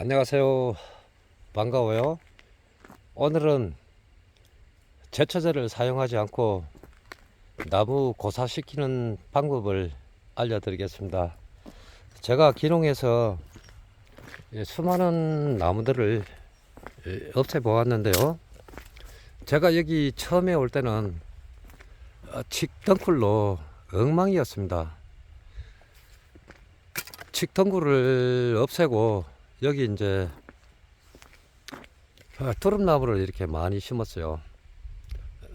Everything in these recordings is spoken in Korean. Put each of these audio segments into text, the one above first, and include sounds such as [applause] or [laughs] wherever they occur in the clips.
안녕하세요. 반가워요. 오늘은 제초제를 사용하지 않고 나무 고사시키는 방법을 알려드리겠습니다. 제가 기농에서 예, 수많은 나무들을 예, 없애보았는데요. 제가 여기 처음에 올 때는 어, 칡덩굴로 엉망이었습니다. 칡덩굴을 없애고 여기 이제 어, 두릅나무를 이렇게 많이 심었어요.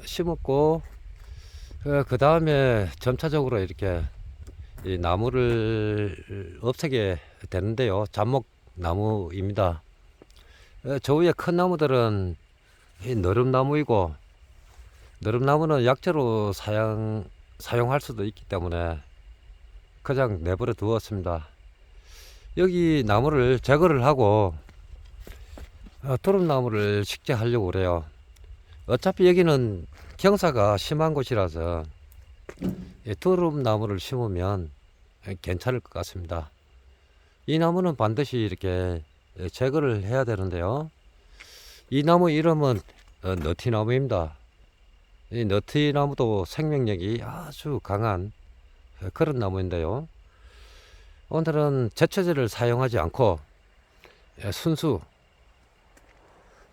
심었고 그 다음에 점차적으로 이렇게 이 나무를 없애게 되는데요. 잡목 나무입니다. 어, 저 위에 큰 나무들은 이 너름나무이고 너름나무는 약재로 사용 사용할 수도 있기 때문에 그냥 내버려 두었습니다. 여기 나무를 제거를 하고 어, 두릅나무를 식재하려고 그래요. 어차피 여기는 경사가 심한 곳이라서 이 두릅나무를 심으면 괜찮을 것 같습니다. 이 나무는 반드시 이렇게 제거를 해야 되는데요. 이 나무 이름은 어, 너티나무입니다. 이 너티나무도 생명력이 아주 강한 그런 나무인데요. 오늘은 제초제를 사용하지 않고 예, 순수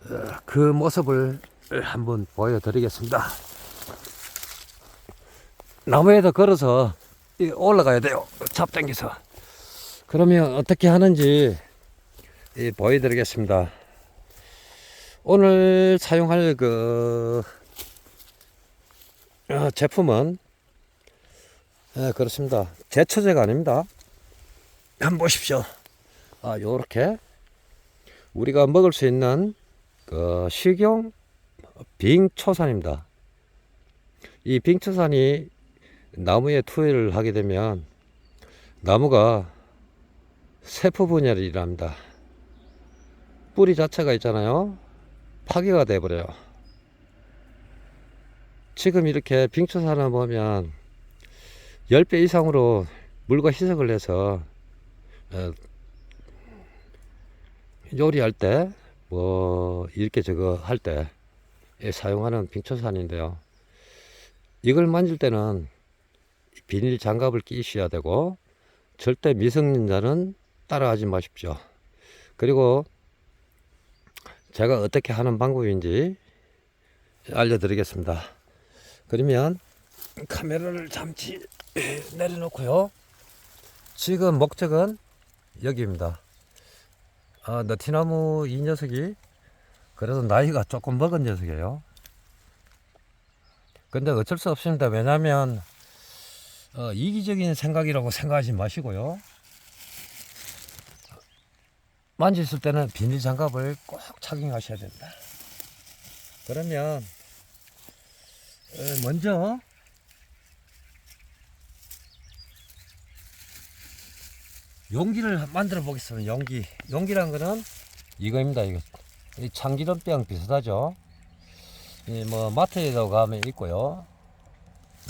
어, 그 모습을 한번 보여드리겠습니다. 나무에다 걸어서 이 올라가야 돼요. 잡당겨서. 그러면 어떻게 하는지 이 보여드리겠습니다. 오늘 사용할 그 어, 제품은 예, 그렇습니다. 제초제가 아닙니다. 한번 보십시오. 아, 요렇게 우리가 먹을 수 있는 그 식용 빙초산입니다. 이 빙초산이 나무에 투여를 하게 되면 나무가 세포 분열이 일어납니다. 뿌리 자체가 있잖아요. 파괴가 돼 버려요. 지금 이렇게 빙초산을 보면 10배 이상으로 물과 희석을 해서 어, 요리할 때, 뭐, 이렇게 저거 할 때 사용하는 빙초산인데요. 이걸 만질 때는 비닐 장갑을 끼셔야 되고, 절대 미성년자는 따라하지 마십시오. 그리고 제가 어떻게 하는 방법인지 알려드리겠습니다. 그러면 카메라를 잠시 내려놓고요. 지금 목적은 여기입니다. 아, 너티나무 이 녀석이 그래도 나이가 조금 먹은 녀석이에요. 근데 어쩔 수 없습니다. 왜냐하면 어, 이기적인 생각이라고 생각하지 마시고요. 만지실 때는 비닐 장갑을 꼭 착용하셔야 됩니다. 그러면 어, 먼저 용기를 만들어 보겠습니다. 용기. 용기란 거는 이거입니다. 이거. 이 참기름병 비슷하죠. 이뭐 마트에도 가면 있고요.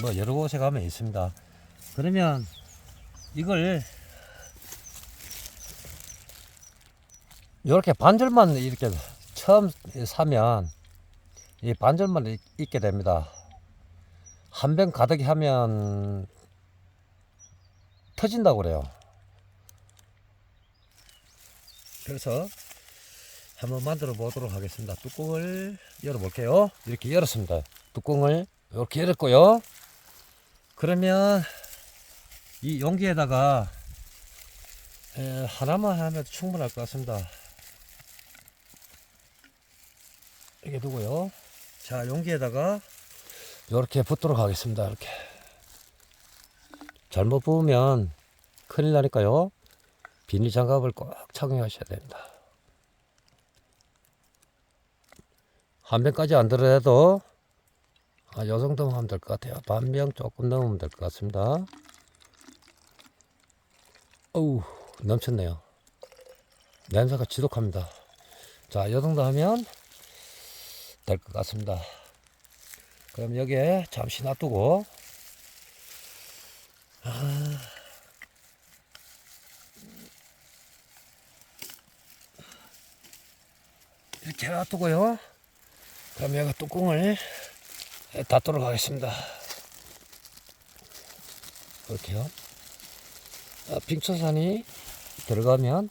뭐 여러 곳에 가면 있습니다. 그러면 이걸 이렇게 반절만 이렇게 처음 사면 이 반절만 있- 있게 됩니다. 한 병 가득히 하면 터진다고 그래요. 그래서 한번 만들어 보도록 하겠습니다. 뚜껑을 열어 볼게요. 이렇게 열었습니다. 뚜껑을 이렇게 열었고요. 그러면 이 용기에다가 에, 하나만 하면 충분할 것 같습니다. 이렇게 두고요. 자, 용기에다가 이렇게 붓도록 하겠습니다. 이렇게. 잘못 부으면 큰일 나니까요. 비닐 장갑을 꼭 착용하셔야 됩니다. 한 병까지 안 들어도 아, 요 정도만 하면 될 것 같아요. 반병 조금 넘으면 될 것 같습니다. 어우, 넘쳤네요. 냄새가 지독합니다. 자, 요 정도 하면 될 것 같습니다. 그럼 여기에 잠시 놔두고 아, 이렇게 놔두고요. 그럼 여기 뚜껑을 닫도록 하겠습니다. 이렇게요. 아, 빙초산이 들어가면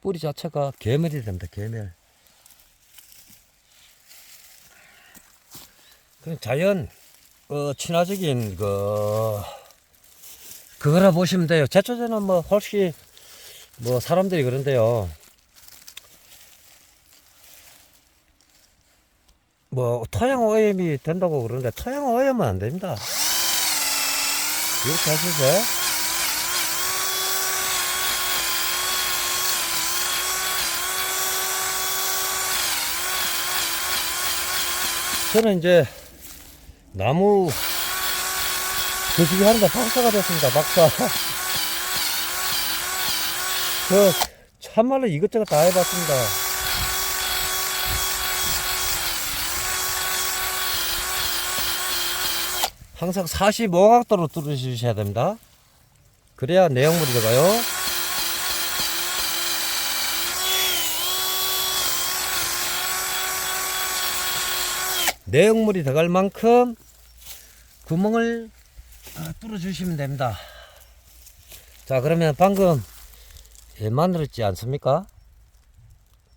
뿌리 자체가 계멸이 됩니다. 계멸. 그 자연 어, 친화적인 그 그거라 보시면 돼요. 제초제는 뭐 혹시 뭐 사람들이 그런데요. 뭐 토양 오염이 된다고 그러는데 토양 오염은 안 됩니다. 이렇게 하시죠. 저는 이제 나무 거시기 하는데 박사가 됐습니다. 박사. [laughs] 그 참말로 이것저것 다 해봤습니다. 항상 45각도로 뚫어주셔야 됩니다. 그래야 내용물이 들어가요. 내용물이 들어갈 만큼 구멍을 아, 뚫어주시면 됩니다. 자, 그러면 방금 예, 만들었지 않습니까?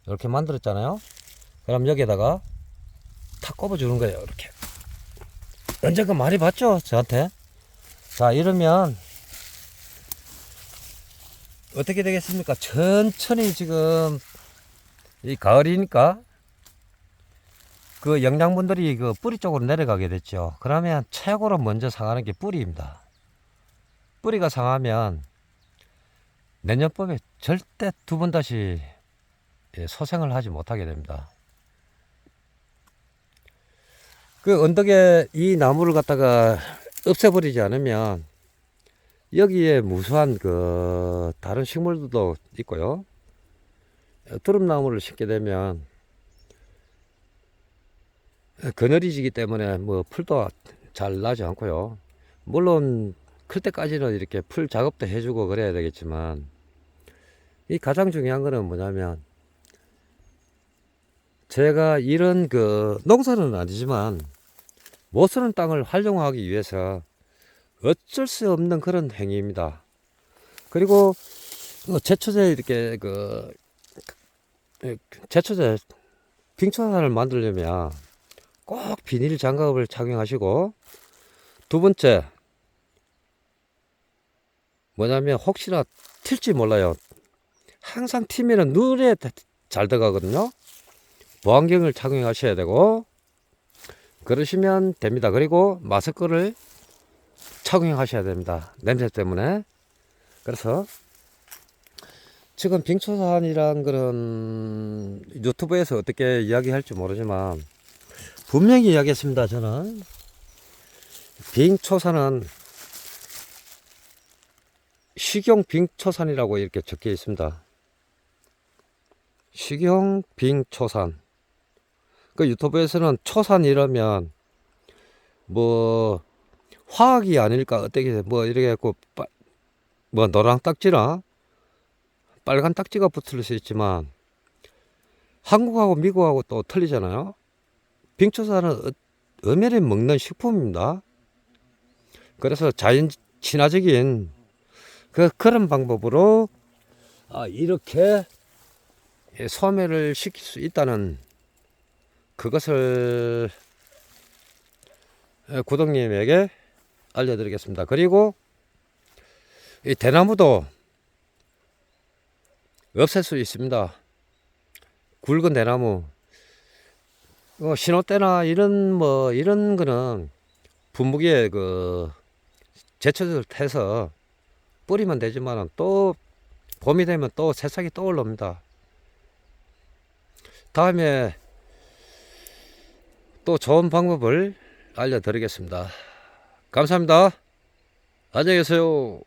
이렇게 만들었잖아요. 그럼 여기에다가 탁 꼽아주는 거예요. 이렇게. 언젠가 많이 봤죠? 저한테. 자, 이러면 어떻게 되겠습니까? 천천히 지금 이 가을이니까 그 영양분들이 그 뿌리 쪽으로 내려가게 됐죠. 그러면 최고로 먼저 상하는 게 뿌리입니다. 뿌리가 상하면 내년법에 절대 두 번 다시 예, 소생을 하지 못하게 됩니다. 그 언덕에 이 나무를 갖다가 없애버리지 않으면 여기에 무수한 그 다른 식물들도 있고요. 두릅나무를 심게 되면 그늘이 지기 때문에 뭐 풀도 잘 나지 않고요. 물론 클 때까지는 이렇게 풀 작업도 해주고 그래야 되겠지만 이 가장 중요한 거는 뭐냐면 제가 이런 그 농사는 아니지만 못 쓰는 땅을 활용하기 위해서 어쩔 수 없는 그런 행위입니다. 그리고 그 제초제 이렇게 그 제초제 빙초산을 만들려면 꼭 비닐 장갑을 착용하시고 두 번째 뭐냐면 혹시나 튈지 몰라요. 항상 튀면은 눈에 잘 들어가거든요. 보안경을 착용하셔야 되고 그러시면 됩니다. 그리고 마스크를 착용하셔야 됩니다. 냄새 때문에. 그래서 지금 빙초산이란 그런 유튜브에서 어떻게 이야기할지 모르지만 분명히 이야기했습니다. 저는 빙초산은 식용 빙초산이라고 이렇게 적혀 있습니다. 식용 빙초산. 그 유튜브에서는 초산 이러면 뭐 화학이 아닐까 어떻게 뭐 이렇게 해고 뭐 노랑 딱지나 빨간 딱지가 붙을 수 있지만 한국하고 미국하고 또 틀리잖아요. 빙초산은 엄연히 먹는 식품입니다. 그래서 자연 친화적인 그 그런 방법으로 아, 이렇게 소멸을 시킬 수 있다는 그것을 구독님에게 알려드리겠습니다. 그리고 이 대나무도 없앨 수 있습니다. 굵은 대나무, 어, 신호 때나 이런 뭐 이런 거는 분무기에 그 제초제를 태서 뿌리면 되지만 또 봄이 되면 또 새싹이 또 올라옵니다. 다음에 또 좋은 방법을 알려드리겠습니다. 감사합니다. 안녕히 계세요.